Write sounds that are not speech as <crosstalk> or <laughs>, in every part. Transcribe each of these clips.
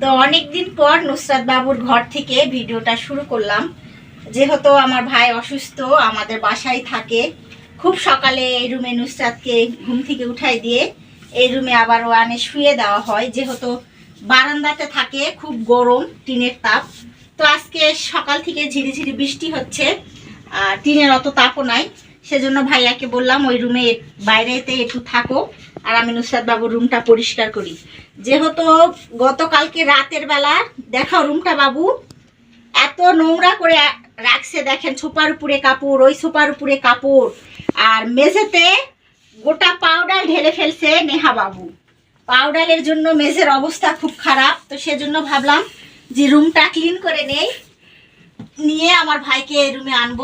তো অনেকদিন পর নুসরাত বাবুর ঘর থেকে ভিডিওটা শুরু করলাম। যেহেতু আমার ভাই অসুস্থ, আমাদের বাসায় থাকে, খুব সকালে এই রুমে নুসরাতকে ঘুম থেকে উঠাই দিয়ে এই রুমে আবার ওয়ানে শুয়ে দেওয়া হয়। যেহেতু বারান্দাতে থাকে, খুব গরম, টিনের তাপ। তো আজকে সকাল থেকে ঝিরিঝিরি বৃষ্টি হচ্ছে, আর টিনের অত তাপও নাই। সেজন্য ভাইয়াকে বললাম, ওই রুমে বাইরেতে একটু থাকো, আর আমি নুসরাত বাবুর রুমটা পরিষ্কার করি। যেহেতু গতকালকে রাতের বেলা, দেখাও রুমটা বাবু, এত নোংরা করে রাখছে দেখেন সোপার উপরে কাপড়, ওই সোপার উপরে কাপড়। আর মেঝেতে গোটা পাউডার ঢেলে ফেলছে নেহা বাবু। পাউডারের জন্য মেঝের অবস্থা খুব খারাপ, তো সেজন্য ভাবলাম যে রুমটা ক্লিন করে নেই, নিয়ে আমার ভাইকে এই রুমে আনব।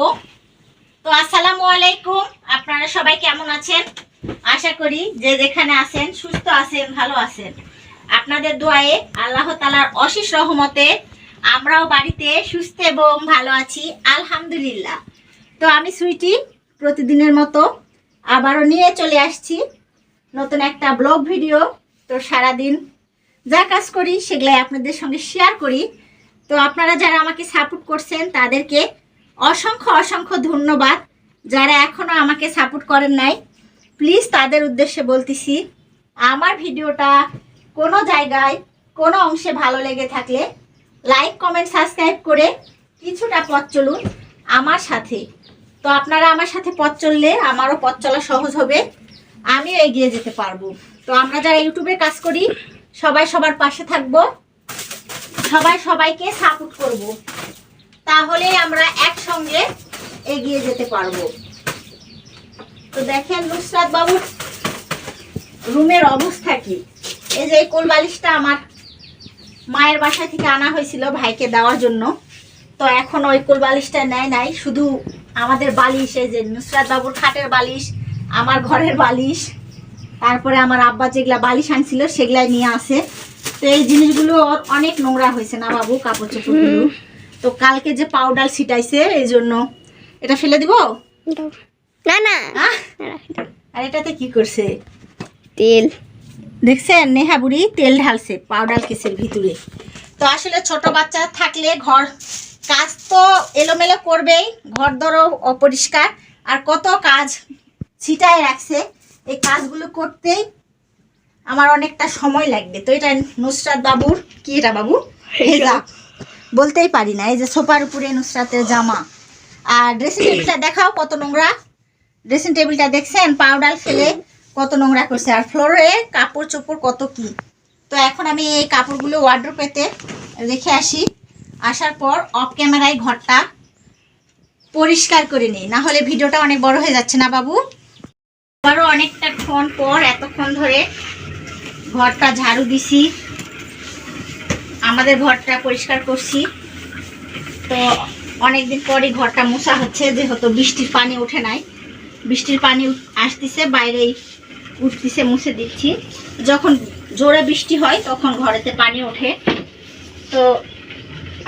তো আসসালামু আলাইকুম, আপনারা সবাই কেমন আছেন? আশা করি যে যেখানে আছেন, সুস্থ আছেন, ভালো আছেন। আপনাদের দোয়ায়ে আল্লাহ তালার অশেষ রহমতে আমরাও বাড়িতে সুস্থ এবং ভালো আছি, আলহামদুলিল্লাহ। তো আমি সুইটি প্রতিদিনের মতো আবারও নিয়ে চলে আসছি নতুন একটা ব্লগ ভিডিও। তো সারাদিন যা কাজ করি সেগুলাই আপনাদের সঙ্গে শেয়ার করি। তো আপনারা যারা আমাকে সাপোর্ট করছেন, তাদেরকে অসংখ্য অসংখ্য ধন্যবাদ। যারা এখনও আমাকে সাপোর্ট করেন নাই, প্লিজ তাদের উদ্দেশ্যে বলতেছি, আমার ভিডিওটা কোনো জায়গায়, কোনো অংশে ভালো লেগে থাকলে লাইক কমেন্ট সাবস্ক্রাইব করে কিছুটা পথ চলুন আমার সাথে। তো আপনারা আমার সাথে পথ চললে আমারও পথ চলা সহজ হবে, আমিও এগিয়ে যেতে পারব। তো আমরা যারা ইউটিউবে কাজ করি, সবাই সবার পাশে থাকব, সবাই সবাইকে সাপোর্ট করব। তাহলে আমরা একসঙ্গে এগিয়ে যেতে পারব। তো দেখেন নুসরাত বাবুর রুমের অবস্থা কি? এই যে এই কোল বালিশটা আমার মায়ের বাসা থেকে আনা হয়েছিল ভাইকে দেওয়ার জন্য। তো এখন ওই কোল বালিশটা নেয় নাই শুধু আমাদের বালিশ এই যে নুসরাত বাবুর খাটের বালিশ আমার ঘরের বালিশ তারপরে আমার আব্বা যেগুলা বালিশ আনছিল সেগুলাই নিয়ে আসে। তো এই জিনিসগুলো অনেক নোংরা হয়েছে না বাবু কাপড় চোপড়গুলো তো কালকে যে পাউডার ছিটাইছে এই জন্য। এটা ফেলে দিব? না না। আর এটাতে কি করছে? তেল। দেখছেন? নেহা বুড়ি তেল ঢালছে পাউডার কেসের ভিতরে। তো আসলে ছোট বাচ্চা থাকলে ঘর কাজ তো এলোমেলো করবেই ঘর ধরো অপরিষ্কার। আর কত কাজ ছিটায় রাখছে এই কাজগুলো করতেই আমার অনেকটা সময় লাগবে। তো এটা নুসরাত বাবুর কি এটা বাবু? হেজাব। বলতেই পারি না এই যে সোফার উপরে নুসরাতের জামা। আর ড্রেসিং টেবিলটা দেখাও কত নোংরা। ড্রেসিং টেবিলটা দেখছেন? পাউডার ফেলে কত নোংরা করছে আর ফ্লোরে কাপড় চোপড় কত কি? তো এখন আমি এই কাপড়গুলো ওয়ার্ড্রোপেতে রেখে আসি। আসার পর অফ ক্যামেরায় ঘরটা পরিষ্কার করে নিই। না হলে ভিডিওটা অনেক বড় হয়ে যাচ্ছে না, বাবু? আবারও অনেকটা ক্ষণ পর, এতক্ষণ ধরে ঘরটা ঝাড়ু দিছি। আমাদের ঘরটা পরিষ্কার করছি। তো অনেকদিন পরই ঘরটা মোছা হচ্ছে, যেহেতু বৃষ্টির পানি ওঠে নাই। বৃষ্টির পানি আসতিছে, বাইরেই উঠতিছে মুছে দিচ্ছি। যখন জোরে বৃষ্টি হয় তখন ঘরেতে পানি ওঠে। তো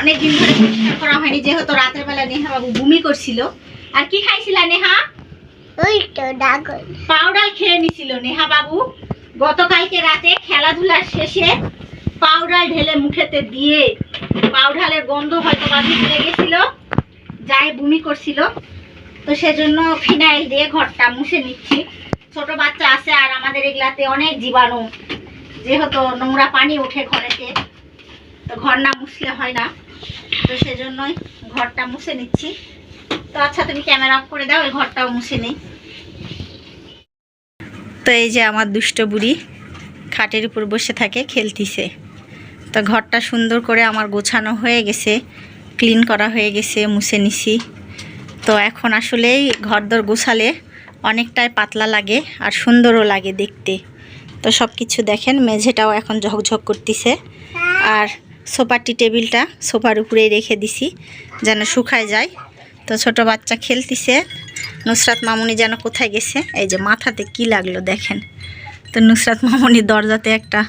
অনেক দিন ধরে পরিষ্কার করা হয়নি যেহেতু রাতের বেলা নেহা বাবু বমি করছিল। আর কি খাইছিল নেহা? ওই তো পাউডার খেয়ে নিছিল নেহা বাবু গতকালকে রাতে খেলাধুলার শেষে পাউডার ঢেলে মুখেতে দিয়ে পাউডারের গন্ধ হয়তো বা ভিতরে গেছিল যাই বমি করছিল। তো সেজন্য ফিনাইল দিয়ে ঘরটা মুছে নিচ্ছি। ছোট বাচ্চা আছে আর আমাদের এগুলাতে অনেক জীবাণু। যেহেতু নোংরা পানি ওঠে ঘরেতে, তো ঘর না মুছলে হয় না। তো সেজন্যই ঘরটা মুছে নিচ্ছি। তো আচ্ছা তুমি ক্যামেরা অফ করে দাও ওই ঘরটাও মুছে নেই। তো এই যে আমার দুষ্ট বুড়ি খাটের উপর বসে থাকে, খেলতিছে। তো ঘরটা সুন্দর করে আমার গোছানো হয়ে গেছে, ক্লিন করা হয়ে গেছে, মুছে নিছি। তো এখন আসলেই ঘরদর গোছালে অনেকটাই পাতলা লাগে আর সুন্দরও লাগে দেখতে। তো সব কিছু দেখেন, মেঝেটাও এখন ঝকঝক করতেছে। আর সোফাটি টেবিলটা সোফার উপরেই রেখে দিছি, যেন শুকায় যায়। তো ছোট বাচ্চা খেলতিছে, নুসরাত মামুনি যেন কোথায় গেছে, এই যে মাথাতে কি লাগল দেখেন। তো নুসরাত মামুনি দরজাতে একটা,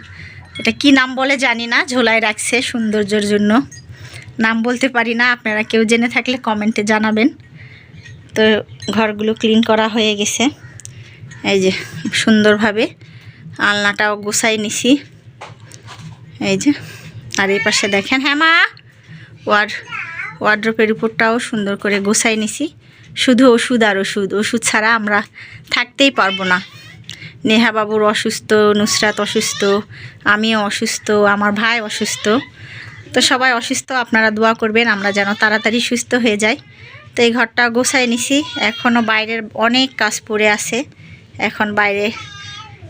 এটা কি নাম বলে জানি না, ঝোলায় রাখছে সৌন্দর্যের জন্য। নাম বলতে পারি না, আপনারা কেউ জেনে থাকলে কমেন্টে জানাবেন। তো ঘরগুলো ক্লিন করা হয়ে গেছে। এই যে সুন্দরভাবে আলনাটাও গোছাই নিছি। এই যে, আর এই পাশে দেখেন হ্যাঁ মা? ওয়ার ওয়ার্ড্রপের উপরটাও সুন্দর করে গোছাই নিছি। শুধু ওষুধ আর ওষুধ ওষুধ ছাড়া আমরা থাকতেই পারব না। নেহা বাবুর অসুস্থ, নুসরাত অসুস্থ, আমিও অসুস্থ, আমার ভাই অসুস্থ। তো সবাই অসুস্থ, আপনারা দোয়া করবেন, আমরা যেন তাড়াতাড়ি সুস্থ হয়ে যাই। তো এই ঘরটা গোছাই নিছি। এখনও বাইরের অনেক কাজ পড়ে আছে। এখন বাইরে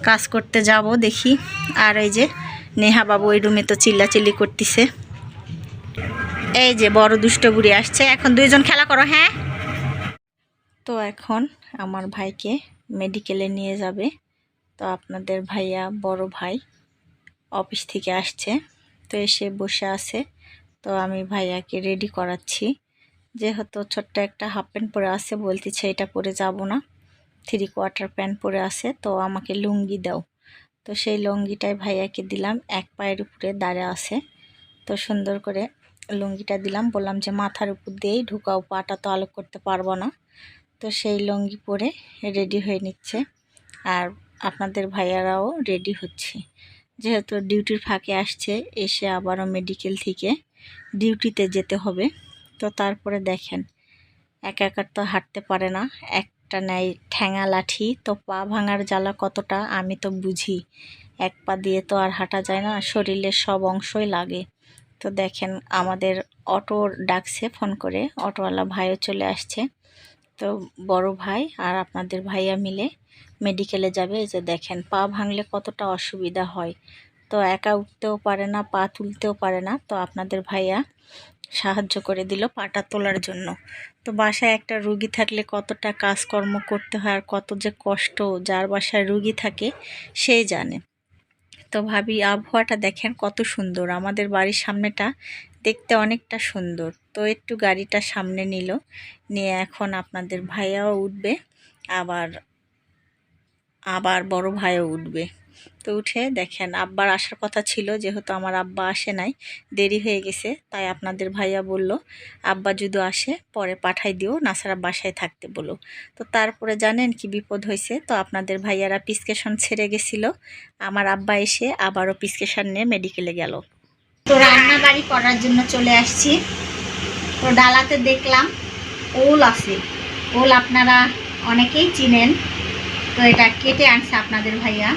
কাজ করতে যাব দেখি। আর এই যে নেহা বাবু ওই রুমে তো চিল্লাচিল্লি করতেছে। এই যে বড় দুষ্ট বুড়ি আসছে। এখন দুইজন খেলা করো হ্যাঁ? তো এখন আমার ভাইকে মেডিকেলে নিয়ে যাবে। তো আপনাদের ভাইয়া বড় ভাই অফিস থেকে আসছে। তো এসে বসে আছে। তো আমি ভাইয়াকে রেডি করাচ্ছি। যেহেতু ছোট্ট একটা হাফ প্যান্ট পরে আছে, বলতেছে এটা পরে যাব না। থ্রি কোয়ার্টার প্যান্ট পরে আছে, তো আমাকে লুঙ্গি দাও। তো সেই লুঙ্গিটাই ভাইয়াকে দিলাম, এক পায়ের উপরে দাঁড়ে আছে। তো সুন্দর করে লুঙ্গিটা দিলাম, বললাম যে মাথার উপর দিয়েই ঢুকাও, পাটা তো আলো করতে পারব না। তো সেই লুঙ্গি পরে রেডি হয়ে নিচ্ছে, আর আপনাদের ভাইয়ারাও রেডি হচ্ছে। যেহেতু ডিউটির ফাঁকে আসছে, এসে আবারও মেডিকেল থেকে ডিউটিতে যেতে হবে। তো তারপরে দেখেন, একা একার তো হাঁটতে পারে না। একটা নেয় ঠ্যাঙা লাঠি, তো পা ভাঙার জ্বালা কতটা আমি তো বুঝি। এক পা দিয়ে তো আর হাঁটা যায় না, শরীরের সব অংশই লাগে। তো দেখেন, আমাদের অটো ডাকছে ফোন করে, অটোওয়ালা ভাইও চলে আসছে। তো বড় ভাই আর আপনাদের ভাইয়া মিলে মেডিকেলে যাবে। যে দেখেন, পা ভাঙলে কতটা অসুবিধা হয়। তো একা উঠতেও পারে না, পা তুলতেও পারে না। তো আপনাদের ভাইয়া সাহায্য করে দিল পাটা তোলার জন্য। তো বাসায় একটা রুগী থাকলে কতটা কাজকর্ম করতে হয় আর কত যে কষ্ট যার বাসায় রুগী থাকে সেই জানে। তো ভাবি, আবহাওয়াটা দেখেন কত সুন্দর। আমাদের বাড়ির সামনেটা দেখতে অনেকটা সুন্দর। তো একটু গাড়িটা সামনে নিল, নিয়ে এখন আপনাদের ভাইয়াও উঠবে, আবার আবার বড় ভাইও উঠবে। তো উঠে দেখেন, আব্বার আসার কথা ছিল, যেহেতু আমার আব্বা আসে নাই, দেরি হয়ে গেছে, তাই আপনাদের ভাইয়া বলল, আব্বা যদি আসে, পরে পাঠাই দিও, নাসারা বাসায় থাকতে বলো। তো তারপরে জানেন কি বিপদ হয়েছে? তো আপনাদের ভাইয়ারা পিসকেশন ছেড়ে গেছিল, আমার আব্বা এসে আবারও পিসকেশন নিয়ে মেডিকেলে গেল। তো রান্না বাড়ি করার জন্য চলে আসছি। তো ডালাতে দেখলাম, ওল আছে। ওল আপনারা অনেকেই চিনেন, তো এটা কেটে আনছে আপনাদের ভাইয়া।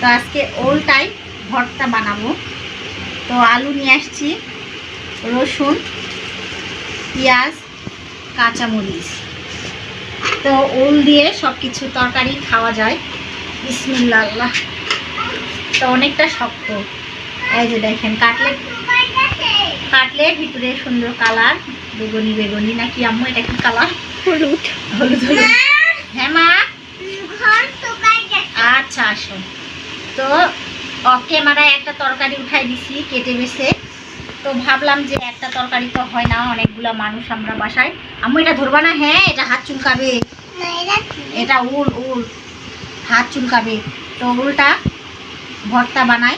তো আজকে ওলটাই ভর্তা বানাবো। তো আলু নিয়ে আসছি রসুন পেঁয়াজ কাঁচামরিচ। তো ওল দিয়ে সব কিছু তরকারি খাওয়া যায়। বিসমিল্লা আল্লাহ তো অনেকটা শক্ত। এই যে দেখেন কাটলে কাটলে ভিতরে সুন্দর কালার। বেগুনি বেগুনি। নাকি আম্মু এটা কি কালার? হলুদ। হলুদ হলুদ। হ্যাঁ মা? আচ্ছা আসো। তো অফ ক্যামেরায় একটা তরকারি উঠাই দিছি কেটে বেছে তো ভাবলাম যে একটা তরকারি তো হয় না অনেকগুলো মানুষ আমরা বাসায়। আম্মু এটা ধরবা না? হ্যাঁ এটা হাত চুলকাবে। এটা উল উল। হাত চুলকাবে। তো উলটা ভর্তা বানাই।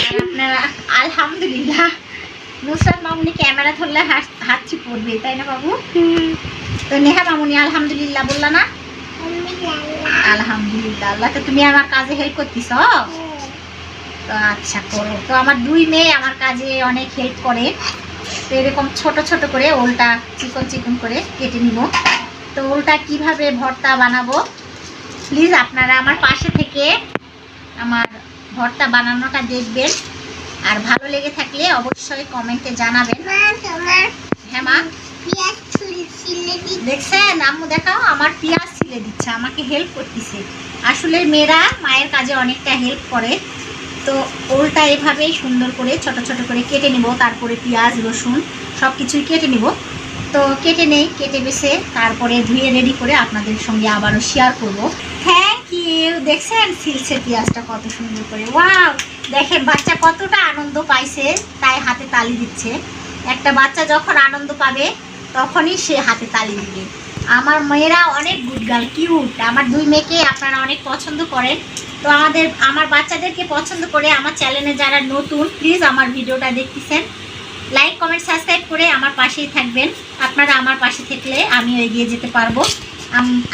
আর আপনারা আলহামদুলিল্লাহ নুসরাত মামুনি ক্যামেরা ধরলে হাত পড়বে তাই না বাবু? তো নেহা মামুনি আলহামদুলিল্লাহ বললা না? আলহামদুলিল্লাহ। আল্লাহ তো তুমি আমার কাজে হেল্প করতেছ। তো আচ্ছা করো। তো আমার দুই মেয়ে আমার কাজে অনেক হেল্প করে। তো এরকম ছোট ছোট করে ওলটা চিকন চিকন করে কেটে নিব। তো ওলটা কীভাবে ভর্তা বানাবো? প্লিজ আপনারা আমার পাশে থেকে আমার ভর্তা বানানোটা দেখবেন। আর ভালো লেগে থাকলে অবশ্যই কমেন্টে জানাবেন। হ্যাঁ মা। দেখছেন? আম্মু দেখাও আমার পেঁয়াজ ছিলে দিচ্ছে, আমাকে হেল্প করতেছে। আসলে মেয়েরা মায়ের কাজে অনেকটা হেল্প করে। তো ওলটা এভাবেই সুন্দর করে ছোট ছোট করে কেটে নিব, তারপরে পেঁয়াজ, রসুন সব কিছুই কেটে নিব। তো কেটে নেই, কেটে বেছে তারপরে ধুয়ে রেডি করে আপনাদের সঙ্গে আবারও শেয়ার করব। থ্যাংক ইউ দেখছেন সিলছে পেঁয়াজটা কত সুন্দর করে। ওয়াও দেখেন বাচ্চা কতটা আনন্দ পাইছে, তাই হাতে তালি দিচ্ছে। একটা বাচ্চা যখন আনন্দ পাবে, তখনই সে হাতে তালি দিবে। আমার মেয়েরা অনেক গুড গার্ল কিউট আমার দুই মেয়েকে আপনারা অনেক পছন্দ করেন। তো আমাদের আমার বাচ্চাদেরকে পছন্দ করে আমার চ্যানেলে যারা নতুন প্লিজ আমার ভিডিওটা দেখতেছেন। লাইক কমেন্ট সাবস্ক্রাইব করে আমার পাশেই থাকবেন। আপনারা আমার পাশে থাকলে আমিও এগিয়ে যেতে পারব।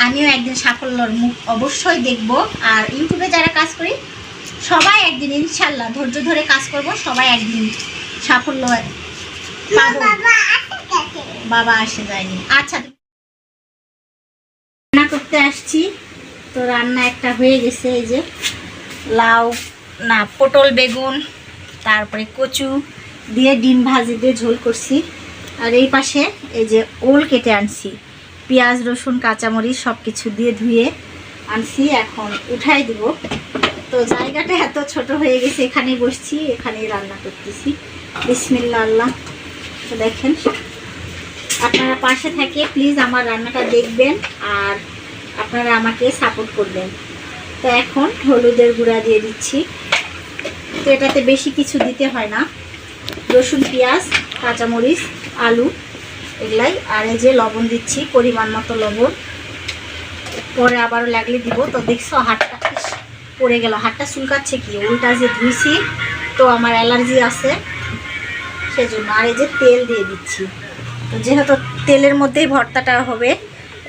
আমিও একদিন সাফল্যর মুখ অবশ্যই দেখব। আর ইউটিউবে যারা কাজ করি সবাই একদিন ইনশাল্লাহ ধৈর্য ধরে কাজ করব। সবাই একদিন সাফল্য বাবা আসে যায়নি। আচ্ছা রান্না করতে আসছি। তো রান্না একটা হয়ে গেছে, এই যে লাউ, না, পটল, বেগুন, তারপরে কচু দিয়ে ডিম ভাজি দিয়ে ঝোল করছি। আর এই পাশে এই যে ওল কেটে আনছি, পেঁয়াজ, রসুন, কাঁচামরিচ সব কিছু দিয়ে ধুয়ে আনছি, এখন উঠাই দিব। তো জায়গাটা এত ছোট হয়ে গেছে এখানে বসছি, এখানেই রান্না করতেছি। বিসমিল্লা আল্লাহ। তো দেখেন আপনারা পাশে থেকে প্লিজ আমার রান্নাটা দেখবেন আর আপনারা আমাকে সাপোর্ট করবেন। তো এখন হলুদের গুঁড়া দিয়ে দিচ্ছি। তো এটাতে বেশি কিছু দিতে হয় না। রসুন, পেঁয়াজ, কাঁচামরিচ, আলু এগুলাই, আর এই যে লবণ দিচ্ছি, পরিমাণ মতো লবণ। পরে আবারও লাগলে দিব। তো দেখছ হাতটা পড়ে গেল। হাতটা চুলকাচ্ছে কি? উল্টা যে ধুইছি, তো আমার অ্যালার্জি আছে। সেজন্য আর এই যে তেল দিয়ে দিচ্ছি। তো যেহেতু তেলের মধ্যেই ভর্তাটা হবে,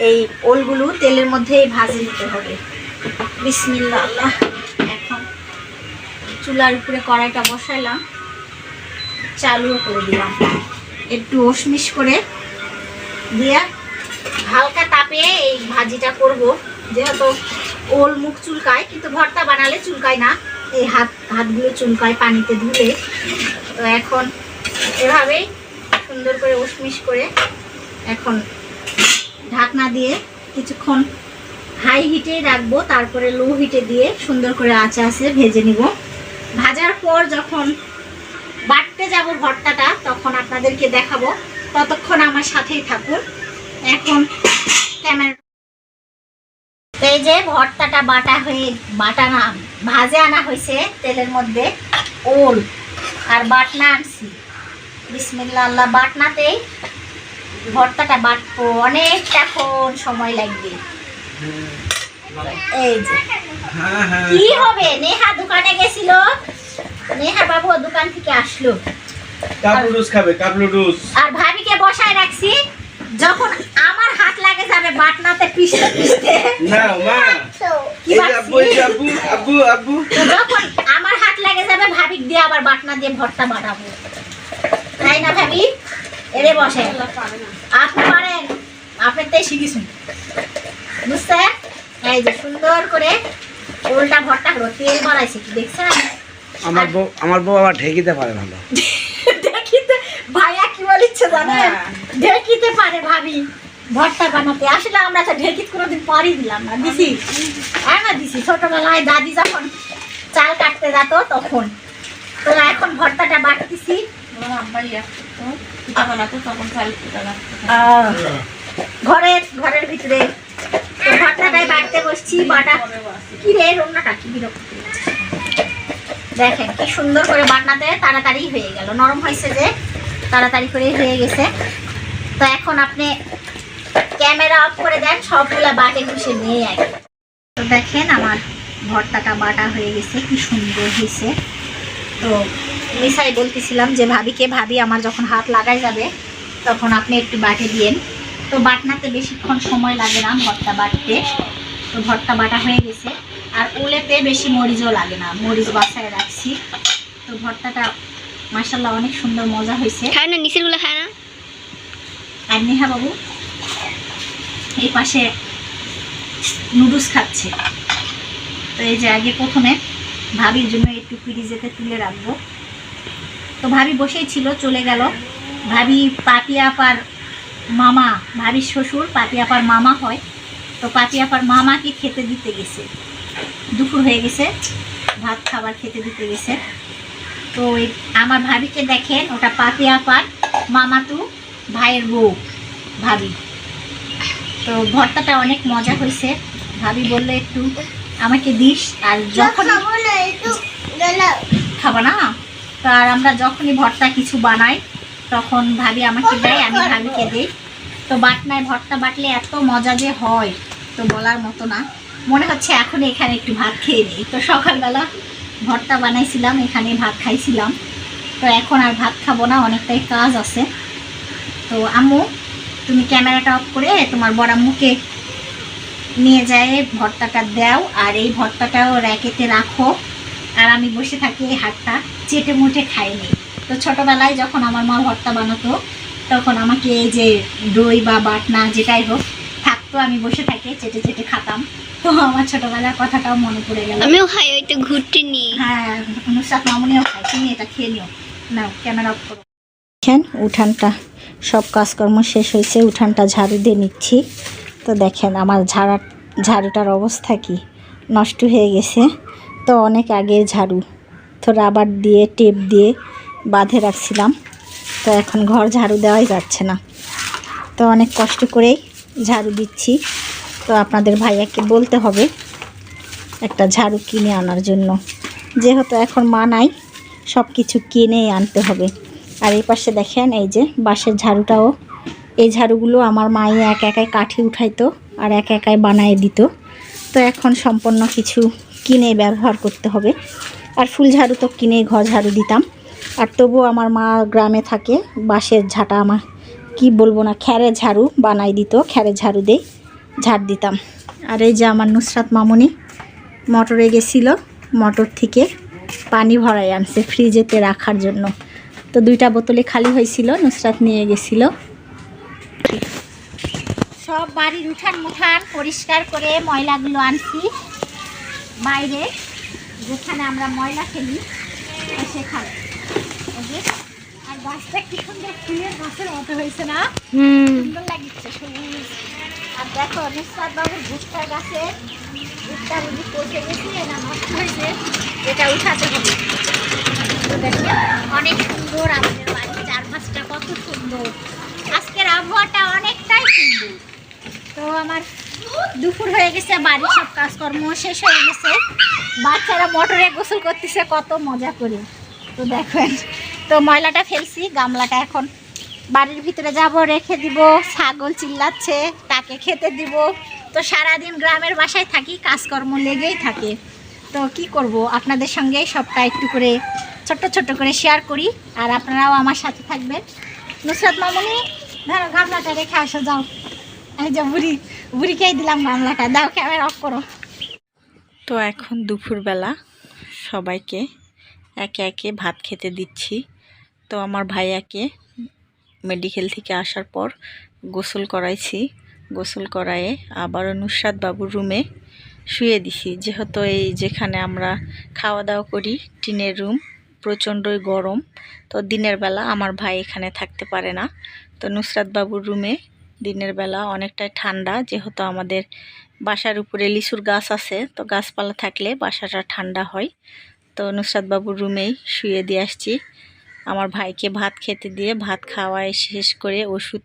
এই ওলগুলো তেলের মধ্যেই ভাজে নিতে হবে। বিসমিল্লা আল্লাহ। এখন চুলার উপরে কড়াইটা বসাইলাম চালু করে দিলাম। একটু ওশমিশ করে দিয়ে হালকা তাপে এই ভাজিটা করব। যেহেতু ওল মুখ চুলকায়, কিন্তু ভর্তা বানালে চুলকায় না। এই হাত, হাতগুলো চুলকায় পানিতে ধুলে। তো এখন এভাবেই সুন্দর করে উশমিশ করে এখন ঢাকনা দিয়ে কিছুক্ষণ হাই হিটে রাখব, তারপরে লো হিটে দিয়ে সুন্দর করে আচে আচে ভেজে নিব। ভাজার পর যখন বাটতে যাব ভর্তাটা, তখন আপনাদেরকে দেখাবো। ততক্ষণ আমার সাথেই থাকুন। এখন ক্যামেরা এই যে ভর্তাটা বাটা হয়ে বাটা না ভাজে আনা হয়েছে তেলের মধ্যে ওল আর বাটনা আনছি। বিসমিল্লা আল্লাহ বাটনাতেই ভর্তাটা বাটবো সময় লাগবে। এই যে। কি হবে? নেহা দোকানে গেছিল। নেহা বাবু দোকান থেকে আসলো। খাবে আর ভাবিকে বসায় রাখছি যখন আমার হাত লাগে যাবে বাটনাতে পিষতে পিষতে। না মা। আব্বু? আব্বু আব্বু আব্বু। যখন আমার হাত লাগে যাবে ভাবিক দিয়ে আবার বাটনা দিয়ে ভর্তা বানাবো। তাই না ভাবি এরে বসে। আপনি পারেন। আপনি তাই শিখিছেন। বুঝছেন? এই যে সুন্দর করে ওলটা ভর্তা হলো তেল বাড়াইছে কি দেখছেন? আমার বউ আমার বউ আবার ঢেকিতে পারে ভালো। <laughs> দেখিতে ভাইয়া কি বলিচ্ছে জানেন ঢেকিতে পারে ভাবি। ভর্তা বানাতে। আসলে আমরা তো ঢেকিত কোনোদিন পারি দিলাম না দিছি। হ্যাঁ না দিছি। ছোটবেলায় দাদি যখন চাল কাটতে যেত তখন। তো এখন ভর্তাটা বাটতেছি ঘরের ঘরের ভিতরে। তো ভর্তাটাই বাটতে বসছি, বাটা। কি রে রান্নাটা কি বিরক্ত দেখেন, কি সুন্দর করে বাটনাতে তাড়াতাড়ি হয়ে গেল। নরম হয়েছে যে, তাড়াতাড়ি করে হয়ে গেছে। তো এখন আপনি ক্যামেরা অফ করে দেন, সবগুলা বাটে ঘুষে নিয়ে আগে তো দেখেন আমার ভর্তাটা বাটা হয়ে গেছে, কি সুন্দর হয়েছে। তো মিসাই বলতেছিলাম যে ভাবিকে ভাবি আমার যখন হাত লাগাই যাবে তখন আপনি একটু বাটে দিয়েন। তো বাটনাতে বেশিক্ষণ সময় লাগে না ভর্তা বাটতে। তো ভর্তা বাটা হয়ে গেছে। আর উলেতে বেশি মরিচও লাগে না মরিচ বাসায় রাখছি। তো ভর্তাটা মাসাল্লাহ অনেক সুন্দর মজা হয়েছে। খায় না নিচেরগুলো খায় না? আর নেহা বাবু এই পাশে নুডলস খাচ্ছে। তো এই যে আগে প্রথমে ভাবির জন্য একটু ফ্রিজেতে তুলে রাখব। তো ভাবি বসেই ছিল, চলে গেল। ভাবি পাপি আপার মামা, ভাবির শ্বশুর পাপি আপার মামা হয়। তো পাপি আপার মামাকে খেতে দিতে গেছে। দুপুর হয়ে গেছে, ভাত খাবার খেতে দিতে গেছে। তো আমার ভাবিকে দেখেন, ওটা পাপি আপার মামাতু ভাইয়ের বউ, ভাবি। তো ভর্তাটা অনেক মজা হয়েছে। ভাবি বলল, একটু আমাকে দিস আর যখন খাব না তো আর আমরা যখনই ভর্তা কিছু বানাই তখন ভাবি আমাকে দেয় আমি ভাবিকে দিই। তো বাটনায় ভর্তা বাটলে এত মজা যে হয় তো বলার মতো না। মনে হচ্ছে এখন এখানে একটু ভাত খেয়ে নিই। তো সকালবেলা ভর্তা বানাইছিলাম এখানে ভাত খাইছিলাম। তো এখন আর ভাত খাব না অনেকটাই কাজ আছে। তো আম্মু তুমি ক্যামেরাটা অফ করে তোমার বড় আম্মুকে নিয়ে যায় ভর্তাটা দাও আর এই ভর্তাটাও র্যাকেতে রাখো। আর আমি বসে থাকি এই হাতটা চেটে মুটে খাইনি। তো ছোটোবেলায় যখন আমার মা ভর্তা বানাতো তখন আমাকে এই যে দই বা বাটনা যেটাই হোক থাকতো আমি বসে থাকি চেটে চেটে খাতাম। তো আমার ছোটোবেলার কথাটাও মনে পড়ে গেল। আমিও খাই ওইটা ঘুরতে নিয়ে হ্যাঁ নুসরাত মামুনিও খায় তুমি এটা খেয়ে নিও। নাও ক্যামেরা অফ করো। উঠানটা সব কাজকর্ম শেষ হয়েছে উঠানটা ঝাড়ু দিয়ে নিচ্ছি। তো দেখেন আমার ঝাড়া, ঝাড়ুটার অবস্থা কি? নষ্ট হয়ে গেছে। তো অনেক আগের ঝাড়ু। তো রাবার দিয়ে, টেপ দিয়ে বাঁধে রাখছিলাম। তো এখন ঘর ঝাড়ু দেওয়াই যাচ্ছে না। তো অনেক কষ্ট করেই ঝাড়ু দিচ্ছি। তো আপনাদের ভাইয়াকে বলতে হবে একটা ঝাড়ু কিনে আনার জন্য। যেহেতু এখন মা নাই সব কিছু কিনেই আনতে হবে। আর এই পাশে দেখেন, এই যে বাঁশের ঝাড়ুটাও এই ঝাড়ুগুলো আমার মাই এক একাই কাঠি উঠাইতো আর এক একাই বানায় দিত। তো এখন সম্পূর্ণ কিছু কিনে ব্যবহার করতে হবে। আর ফুল ঝাড়ু তো কিনেই ঘর ঝাড়ু দিতাম। আর তবুও আমার মা গ্রামে থাকে, বাঁশের ঝাঁটা আমার কি বলব না খ্যারের ঝাড়ু বানাই দিত খ্যারের ঝাড়ু দিয়ে ঝাড় দিতাম। আর এই যে আমার নুসরাত মামুনি মোটরে গেছিল, মটর থেকে পানি ভরাই আনছে ফ্রিজেতে রাখার জন্য। তো দুইটা বোতলে খালি হয়েছিল, নুসরাত নিয়ে গেছিল। সব বাড়ির উঠান মুঠান পরিষ্কার করে ময়লাগুলো আনছি। বাইরে যেখানে আমরা ময়লা ফেলি সেখানে। আর গাছটা কি সুন্দর ফুলের গাছের মতো হয়েছে না? সুন্দর লাগছে সবুজ। আর দেখো নিঃশ্বাস বাবুর ভুট্টার গাছে ভুট্টা বুঝি পচে গেছে না নষ্ট হয়েছে এটা উঠাতে হবে। অনেক সুন্দর আমাদের বাড়ির চারপাশটা কত সুন্দর। আবহাওয়াটা অনেকটাই সুন্দর। তো আমার দুপুর হয়ে গেছে, বাড়ির সব কাজকর্ম শেষ হয়ে গেছে। বাচ্চারা মোটরে গোসল করতেছে, কত মজা করে। তো দেখেন, তো ময়লাটা ফেলছি, গামলাটা এখন বাড়ির ভিতরে যাব, রেখে দিব, ছাগল চিল্লাচ্ছে, তাকে খেতে দিব। তো সারাদিন গ্রামের বাসায় থাকি, কাজকর্ম লেগেই থাকে। তো কি করব, আপনাদের সঙ্গে সবটা একটু করে, ছোট্ট ছোট্ট করে শেয়ার করি। আর আপনারাও আমার সাথে থাকবেন। নুসরাত মামুনি ধরো, গামলাটা রেখে আসো, যাও। এই যে বুড়ি দিলাম গামলাটা। দাও ক্যামেরা অফ করো। তো এখন দুপুরবেলা সবাইকে একে একে ভাত খেতে দিচ্ছি। তো আমার ভাইয়াকে মেডিকেল থেকে আসার পর গোসল করাইছি। গোসল করায়ে আবারও নুসরাত বাবুর রুমে শুয়ে দিছি। যেহেতু এই যেখানে আমরা খাওয়া দাওয়া করি, টিনের রুম প্রচণ্ডই গরম। তো দিনের বেলা আমার ভাই এখানে থাকতে পারে না। তো নুসরাত বাবুর রুমে দিনের বেলা অনেকটাই ঠান্ডা, যেহেতু আমাদের বাসার উপরে লিচুর গাছ আছে, তো গাছপালা থাকলে বাসাটা ঠান্ডা হয়। তো নুসরাত বাবুর রুমেই শুয়ে দিয়ে আসছি। আমার ভাইকে ভাত খেতে দিয়ে ভাত খাওয়ায় শেষ করে ওষুধ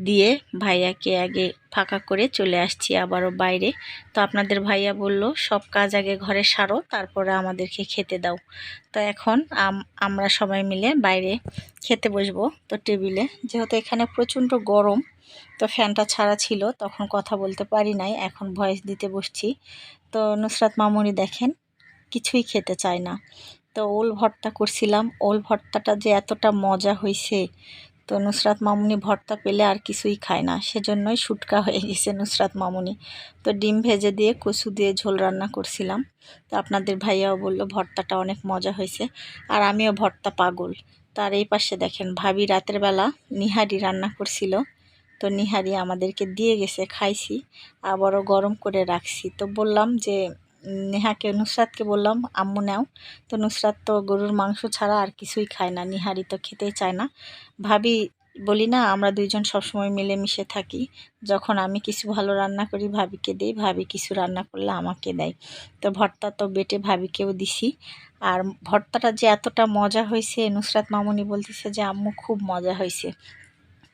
দিয়ে ভাইয়াকে আগে ফাঁকা করে চলে আসছি আবারও বাইরে। তো আপনাদের ভাইয়া বলল, সব কাজ আগে ঘরে সারো, তারপরে আমাদেরকে খেতে দাও। তো এখন আম- আমরা সবাই মিলে বাইরে খেতে বসবো তো টেবিলে। যেহেতু এখানে প্রচণ্ড গরম, তো ফ্যানটা ছাড়া ছিল, তখন কথা বলতে পারি নাই, এখন ভয়েস দিতে বসছি। তো নুসরাত মামুনি দেখেন, কিছুই খেতে চায় না। তো ওল ভর্তা করছিলাম, ওল ভর্তাটা যে এতটা মজা হয়েছে তো নুসরাত মামুনি ভর্তা পেলে আর কিছুই খায় না, সেজন্যই শুটকা হয়ে গেছে নুসরাত মামুনি। তো ডিম ভেজে দিয়ে কচু দিয়ে ঝোল রান্না করছিলাম। তো আপনাদের ভাইয়াও বলল ভর্তাটা অনেক মজা হয়েছে, আর আমিও ভর্তা পাগল। তার এই পাশে দেখেন, ভাবি রাতের বেলা নিহারি রান্না করছিল। তো নিহারি আমাদেরকে দিয়ে গেছে, খাইছি, আবারও গরম করে রাখছি। তো বললাম যে নেহাকে, নুসরাতকে বললাম, আম্মু নাও। তো নুসরাত তো গরুর মাংস ছাড়া আর কিছুই খায় না নিহারি তো খেতেই চায় না। ভাবি, বলি না, আমরা দুইজন সবসময় মিলেমিশে থাকি। যখন আমি কিছু ভালো রান্না করি, ভাবিকে দিই, ভাবি কিছু রান্না করলে আমাকে দেয়। তো ভর্তা তো বেটে ভাবিকেও দিছি। আর ভর্তাটা যে এতটা মজা হয়েছে, নুসরাত মামুনি বলতেছে যে, আম্মু, খুব মজা হয়েছে।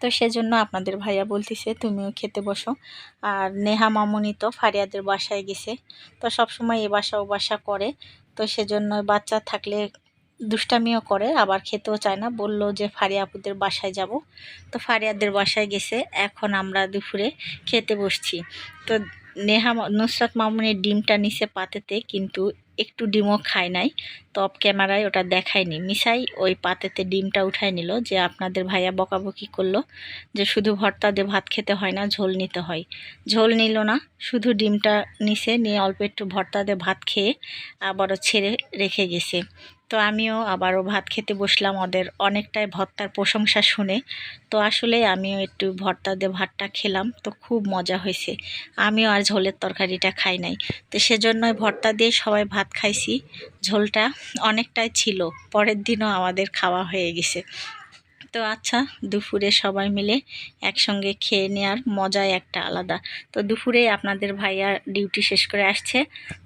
তো সেজন্য আপনাদের ভাইয়া বলতেছে, তুমিও খেতে বসো। আর নেহা মামুনি তো ফারিয়াদের বাসায় গেছে। তো সবসময় এ বাসা ও বাসা করে। তো সেজন্য বাচ্চা থাকলে দুষ্টামিও করে, আবার খেতেও চায় না। বলল যে, ফারিয়া আপুদের বাসায় যাব। তো ফারিয়াদের বাসায় গেছে। এখন আমরা দুপুরে খেতে বসছি। তো নেহা নুসরাত মামুনের ডিমটা নিচে পাতেতে, কিন্তু একটু ডিমও খায় নাই। তো অফ ক্যামেরায় ওটা দেখায়নি। মিসাই ওই পাতেতে ডিমটা উঠায় নিল যে আপনাদের ভাইয়া বকাবকি করল যে শুধু ভর্তা দিয়ে ভাত খেতে হয় না, ঝোল নিতে হয়। ঝোল নিল না, শুধু ডিমটা নিছে, নিয়ে অল্প একটু ভর্তা দিয়ে ভাত খেয়ে আবারও ছেড়ে রেখে গেছে। তো আমিও আবারও ভাত খেতে বসলাম ওদের অনেকটাই ভর্তার প্রশংসা শুনে। তো আসলে আমিও একটু ভর্তা দিয়ে ভাতটা খেলাম, তো খুব মজা হয়েছে। আমিও আর ঝোলের তরকারিটা খাই নাই। তো সেজন্যই ভর্তা দিয়ে সবাই ভাত খাইছি। ঝোলটা অনেকটাই ছিল, পরের দিনও আমাদের খাওয়া হয়ে গেছে। তো আচ্ছা দুপুরে সবাই মিলে একসঙ্গে খেয়ে নেওয়ার মজাই একটা আলাদা। তো দুপুরে আপনাদের ভাইয়া ডিউটি শেষ করে আসছে।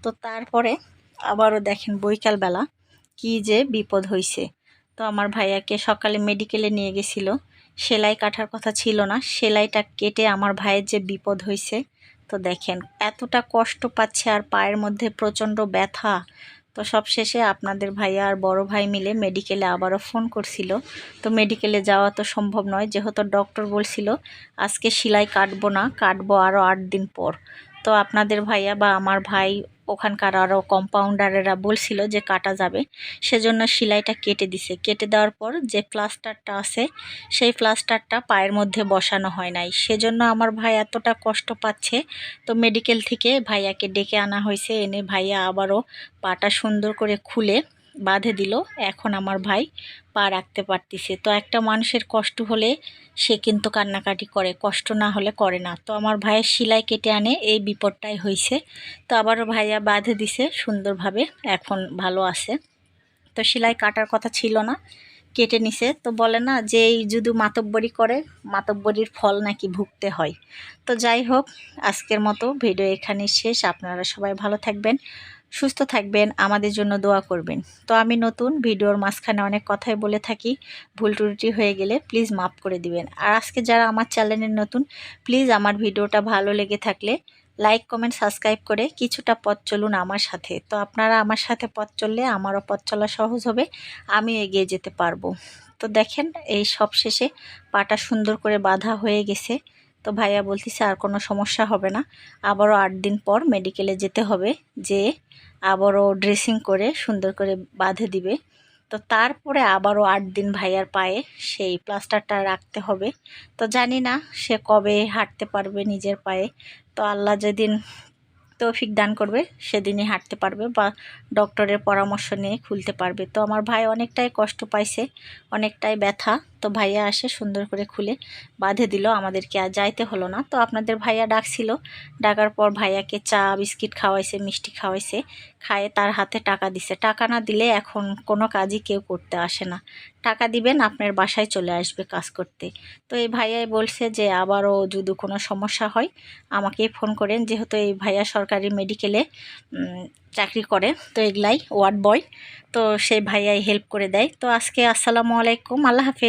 তো তারপরে আবারও দেখেন বৈকালবেলা। কি যে বিপদ হয়েছে তো আমার ভাইয়াকে সকালে মেডিকেলে নিয়ে গেছিল। সেলাই কাটার কথা ছিল না। সেলাইটা কেটে আমার ভাইয়ের যে বিপদ হয়েছে তো দেখেন এতটা কষ্ট পাচ্ছে আর পায়ের মধ্যে প্রচণ্ড ব্যথা। তো সব শেষে আপনাদের ভাইয়া আর বড় ভাই মিলে মেডিকেলে আবারও ফোন করছিল। তো মেডিকেলে যাওয়া তো সম্ভব নয়। যেহেতু ডক্টর বলছিল, আজকে সেলাই কাটবো না, কাটবো আরও আট দিন পর। তো আপনাদের ভাইয়া বা আমার ভাই ওখানকার আরও কম্পাউন্ডারেরা বলছিল যে কাটা যাবে। সেজন্য সেলাইটা কেটে দিছে। কেটে দেওয়ার পর যে প্লাস্টারটা আছে, সেই প্লাস্টারটা পায়ের মধ্যে বসানো হয় নাই। সেজন্য আমার ভাই এতটা কষ্ট পাচ্ছে। তো মেডিকেল থেকে ভাইয়াকে ডেকে আনা হয়েছে। এনে ভাইয়া আবারও পাটা সুন্দর করে খুলে বাঁধে দিল। এখন আমার ভাই পা রাখতে পারতিছে। তো একটা মানুষের কষ্ট হলে সে কিন্তু কান্নাকাটি করে, কষ্ট না হলে করে না। তো আমার ভাইয়ের সেলাই কেটে আনে, এই বিপদটাই হয়েছে তো আবারও ভাইয়া বাঁধে দিছে, সুন্দরভাবে এখন ভালো আছে। তো সেলাই কাটার কথা ছিল না, কেটে নিছে। তো বলে না যে, এই যদি মাতব্বরি করে, মাতব্বরির ফল নাকি ভুগতে হয়। তো যাই হোক, আজকের মতো ভিডিও এখানেই শেষ। আপনারা সবাই ভালো থাকবেন। সুস্থ থাকবেন, আমাদের জন্য দোয়া করবেন। তো আমি নতুন, ভিডিওর মাঝখানে অনেক কথাই বলে থাকি, ভুল ত্রুটি হয়ে গেলে প্লিজ মাফ করে দিবেন। আর আজকে যারা আমার চ্যানেলের নতুন প্লিজ আমার ভিডিওটা ভালো লেগে থাকলে লাইক কমেন্ট সাবস্ক্রাইব করে কিছুটা পথ চলুন আমার সাথে। তো আপনারা আমার সাথে পথ চললে আমারও পথ চলা সহজ হবে, আমি এগিয়ে যেতে পারব। তো দেখেন, এই সব শেষে পাটা সুন্দর করে বাঁধা হয়ে গেছে। তো ভাইয়া বলতেছে আর কোনো সমস্যা হবে না। আবারও আট দিন পর মেডিকেলে যেতে হবে, যে আবারও ড্রেসিং করে সুন্দর করে বাঁধে দিবে। তো তারপরে আবারও আট দিন ভাইয়ার পায়ে সেই প্লাস্টারটা রাখতে হবে। তো জানি না সে কবে হাঁটতে পারবে নিজের পায়ে। তো আল্লাহ যেদিন তৌফিক দান করবে, সেদিনই হাঁটতে পারবে বা ডক্টরের পরামর্শ নিয়ে খুলতে পারবে। তো আমার ভাই অনেকটাই কষ্ট পাইছে, অনেকটাই ব্যথা। তো ভাইয়া আসে সুন্দর করে খুলে, বাঁধে দিল আমাদেরকে আর যাইতে হলো না। তো আপনাদের ভাইয়া ডাকছিল, ডাকার পর ভাইয়াকে চা, বিস্কিট খাওয়াইছে, মিষ্টি খাওয়াইছে, খায়ে তার হাতে টাকা দিছে। টাকা না দিলে এখন কোনো কাজই কেউ করতে আসে না। টাকা দিবেন, আপনার বাসায় চলে আসবে কাজ করতে। তো এই ভাইয়াই বলছে যে, আবারও যদি কোনো সমস্যা হয়, আমাকে ফোন করেন। যেহেতু এই ভাইয়া সরকারি মেডিকেলে চাকরি করে, তো এগুলাই ওয়ার্ড বয়। তো সেই ভাইয়াই হেল্প করে দেয়। তো আজকে আসসালামু আলাইকুম, আল্লাহ হাফেজ।